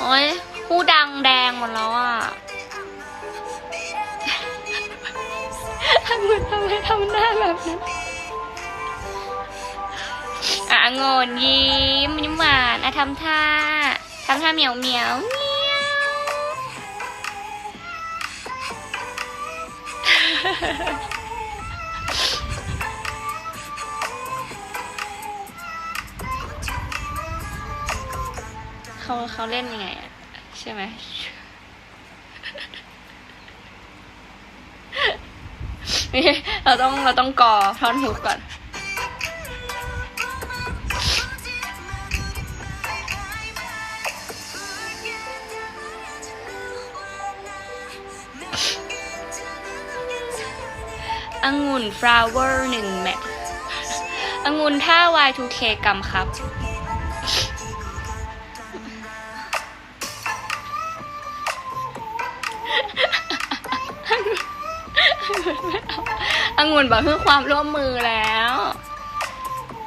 โอ้ยผู้ดังแดงหมดแล้วอะเหมือนทำไมทำหน้าแบบนั้นอะองนยิ้มยิ้มหวานอะทำท่าทำท่าเหมียวเหมียวเหมียว เขาเขาเล่นยังไงอะใช่ไหมนี่เราต้องเราต้องกอท่อนฮุกก่อนองุ่นฟลาวเวอร์หนึ่งแม็กองุ่นท่า Y2K กำครับ องุ่นบอกเพื่อความร่วมมือแล้ว